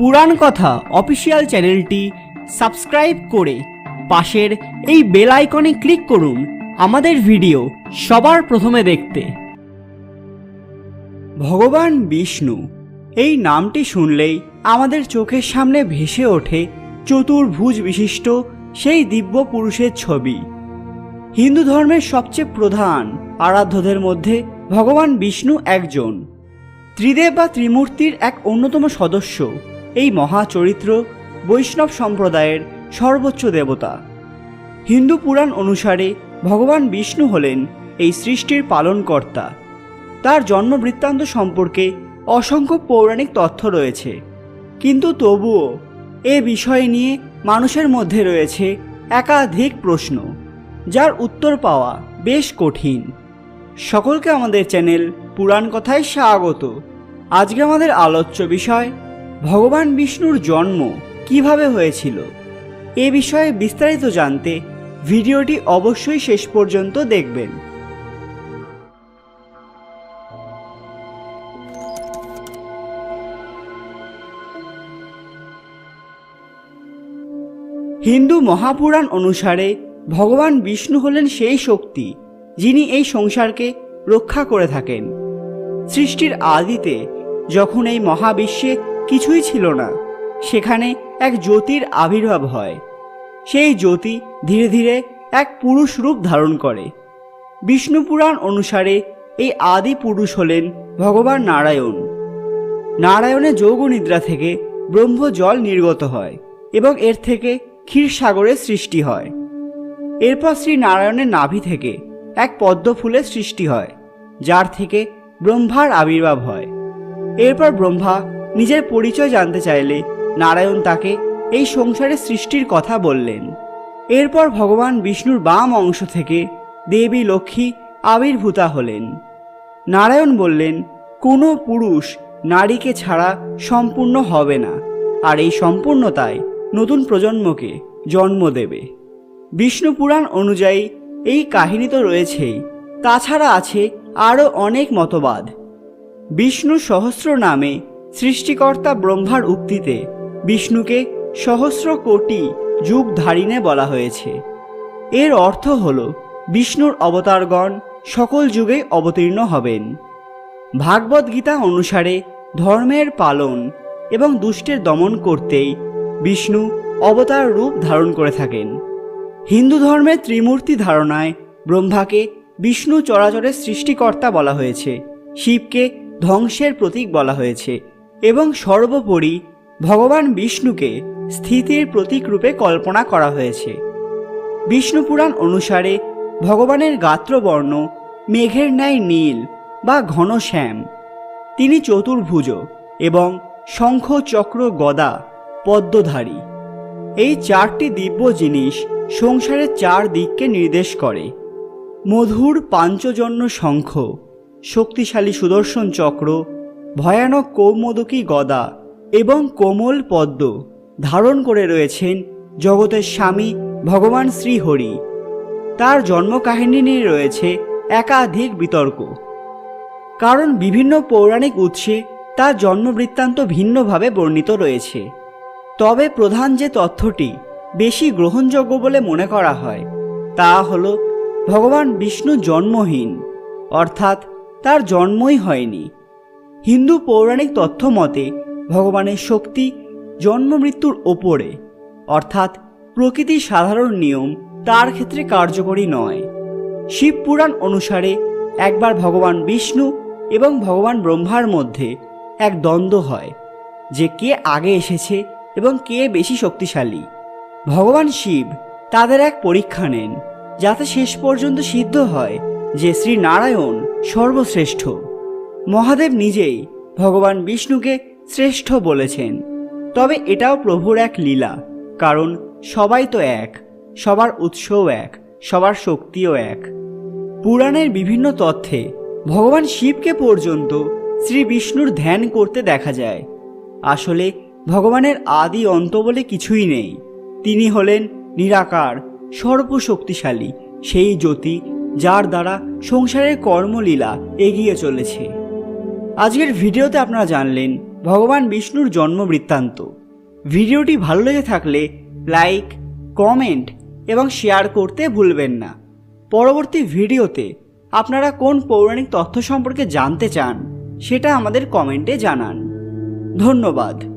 পুরাণ কথা অফিসিয়াল চ্যানেলটি সাবস্ক্রাইব করে পাশের এই বেল আইকনে ক্লিক করুন আমাদের ভিডিও সবার প্রথমে দেখতে। ভগবান বিষ্ণু এই নামটি শুনলেই আমাদের চোখের সামনে ভেসে ওঠে চতুর্ভুজ বিশিষ্ট সেই দিব্য পুরুষের ছবি। হিন্দু ধর্মের সবচেয়ে প্রধান আরাধ্যদের মধ্যে ভগবান বিষ্ণু একজন। ত্রিদেব বা ত্রিমূর্তির এক অন্যতম সদস্য। এই মহাচরিত্র বৈষ্ণব সম্প্রদায়ের সর্বোচ্চ দেবতা। হিন্দু পুরাণ অনুসারে ভগবান বিষ্ণু হলেন এই সৃষ্টির পালনকর্তা। তার জন্ম বৃত্তান্ত সম্পর্কে অসংখ্য পৌরাণিক তথ্য রয়েছে। কিন্তু তবুও এ বিষয় নিয়ে মানুষের মধ্যে রয়েছে একাধিক প্রশ্ন, যার উত্তর পাওয়া বেশ কঠিন। সকলকে আমাদের চ্যানেল পুরাণ কথায় স্বাগত। আজকে আমাদের আলোচ্য বিষয় ভগবান বিষ্ণুর জন্ম কীভাবে হয়েছিল? এ বিষয়ে বিস্তারিত জানতে ভিডিওটি অবশ্যই শেষ পর্যন্ত দেখবেন। হিন্দু মহাপুরাণ অনুসারে ভগবান বিষ্ণু হলেন সেই শক্তি যিনি এই সংসারকে রক্ষা করে থাকেন। সৃষ্টির আদিতে যখন এই মহাবিশ্বে কিছুই ছিল না। সেখানে এক জ্যোতির আবির্ভাব হয়। সেই জ্যোতি ধীরে ধীরে এক পুরুষ রূপ ধারণ করে। বিষ্ণু পুরাণ অনুসারে এই আদি পুরুষ হলেন ভগবান নারায়ণ। নারায়ণের যোগ নিদ্রা থেকে ব্রহ্ম জল নির্গত হয় এবং এর থেকে ক্ষীরসাগরের সৃষ্টি হয়। এরপর শ্রী নারায়ণের নাভি থেকে এক পদ্ম ফুলের সৃষ্টি হয়, যার থেকে ব্রহ্মার আবির্ভাব হয়। এরপর ব্রহ্মা নিজের পরিচয় জানতে চাইলে নারায়ণ তাকে এই সংসারের সৃষ্টির কথা বললেন। এরপর ভগবান বিষ্ণুর বাম অংশ থেকে দেবী লক্ষ্মী আবির্ভূতা হলেন। নারায়ণ বললেন, কোনো পুরুষ নারীকে ছাড়া সম্পূর্ণ হবে না, আর এই সম্পূর্ণতায় নতুন প্রজন্মকে জন্ম দেবে। বিষ্ণু পুরাণ অনুযায়ী এই কাহিনী তো রয়েছেই, তাছাড়া আছে আরও অনেক মতবাদ। বিষ্ণু সহস্র নামে সৃষ্টিকর্তা ব্রহ্মার উক্তিতে বিষ্ণুকে সহস্র কোটি যুগ ধারিণে বলা হয়েছে। এর অর্থ হল, বিষ্ণুর অবতারগণ সকল যুগেই অবতীর্ণ হবেন। ভাগবত গীতা অনুসারে ধর্মের পালন এবং দুষ্টের দমন করতেই বিষ্ণু অবতার রূপ ধারণ করে থাকেন। হিন্দু ধর্মের ত্রিমূর্তি ধারণায় ব্রহ্মাকে বিষ্ণু চরাচরের সৃষ্টিকর্তা বলা হয়েছে। শিবকে ধ্বংসের প্রতীক বলা হয়েছে। এবং সর্বোপরি ভগবান বিষ্ণুকে স্থিতির প্রতীক রূপে কল্পনা করা হয়েছে। বিষ্ণু পুরাণ অনুসারে ভগবানের গাত্রবর্ণ, মেঘের ন্যায় নীল বা ঘন শ্যাম। তিনি চতুর্ভুজ এবং শঙ্খ চক্র গদা পদ্মধারী। এই চারটি দিব্য জিনিস সংসারের চার দিককে নির্দেশ করে। মধুর পাঞ্চজন্য শঙ্খ, শক্তিশালী সুদর্শন চক্র ভয়ানক কৌমোদকী গদা এবং কোমল পদ্ম ধারণ করে রয়েছেন জগতের স্বামী ভগবান শ্রীহরি। তার জন্মকাহিনী নিয়ে রয়েছে একাধিক বিতর্ক। কারণ বিভিন্ন পৌরাণিক উৎসে তার জন্মবৃত্তান্ত ভিন্নভাবে বর্ণিত রয়েছে। তবে প্রধান যে তথ্যটি বেশি গ্রহণযোগ্য বলে মনে করা হয়, তা হল ভগবান বিষ্ণু জন্মহীন, অর্থাৎ তার জন্মই হয়নি। হিন্দু পৌরাণিক তথ্য মতে, ভগবানের শক্তি জন্ম মৃত্যুর ওপরে, অর্থাৎ প্রকৃতির সাধারণ নিয়ম তার ক্ষেত্রে কার্যকরী নয়। শিব পুরাণ অনুসারে একবার ভগবান বিষ্ণু এবং ভগবান ব্রহ্মার মধ্যে এক দ্বন্দ্ব হয়, যে কে আগে এসেছে এবং কে বেশি শক্তিশালী। ভগবান শিব তাদের এক পরীক্ষা নেন, যাতে শেষ পর্যন্ত সিদ্ধ হয় যে শ্রী নারায়ণ সর্বশ্রেষ্ঠ। মহাদেব নিজেই ভগবান বিষ্ণুকে শ্রেষ্ঠ বলেছেন। তবে এটাও প্রভুর এক লীলা, কারণ সবাই তো এক, সবার উৎসও এক, সবার শক্তিও এক। পুরাণের বিভিন্ন তথ্যে ভগবান শিবকে পর্যন্ত শ্রী বিষ্ণুর ধ্যান করতে দেখা যায়। আসলে ভগবানের আদি অন্ত বলে কিছুই নেই। তিনি হলেন নিরাকার, সর্বশক্তিশালী, সেই জ্যোতি যার দ্বারা সংসারের কর্মলীলা এগিয়ে চলেছে। আজকের ভিডিওতে আপনারা জানলেন ভগবান বিষ্ণুর জন্ম বৃত্তান্ত। ভিডিওটি ভালো লেগে থাকলে লাইক, কমেন্ট এবং শেয়ার করতে ভুলবেন না। পরবর্তী ভিডিওতে আপনারা কোন পৌরাণিক তথ্য সম্পর্কে জানতে চান সেটা আমাদের কমেন্টে জানান। ধন্যবাদ।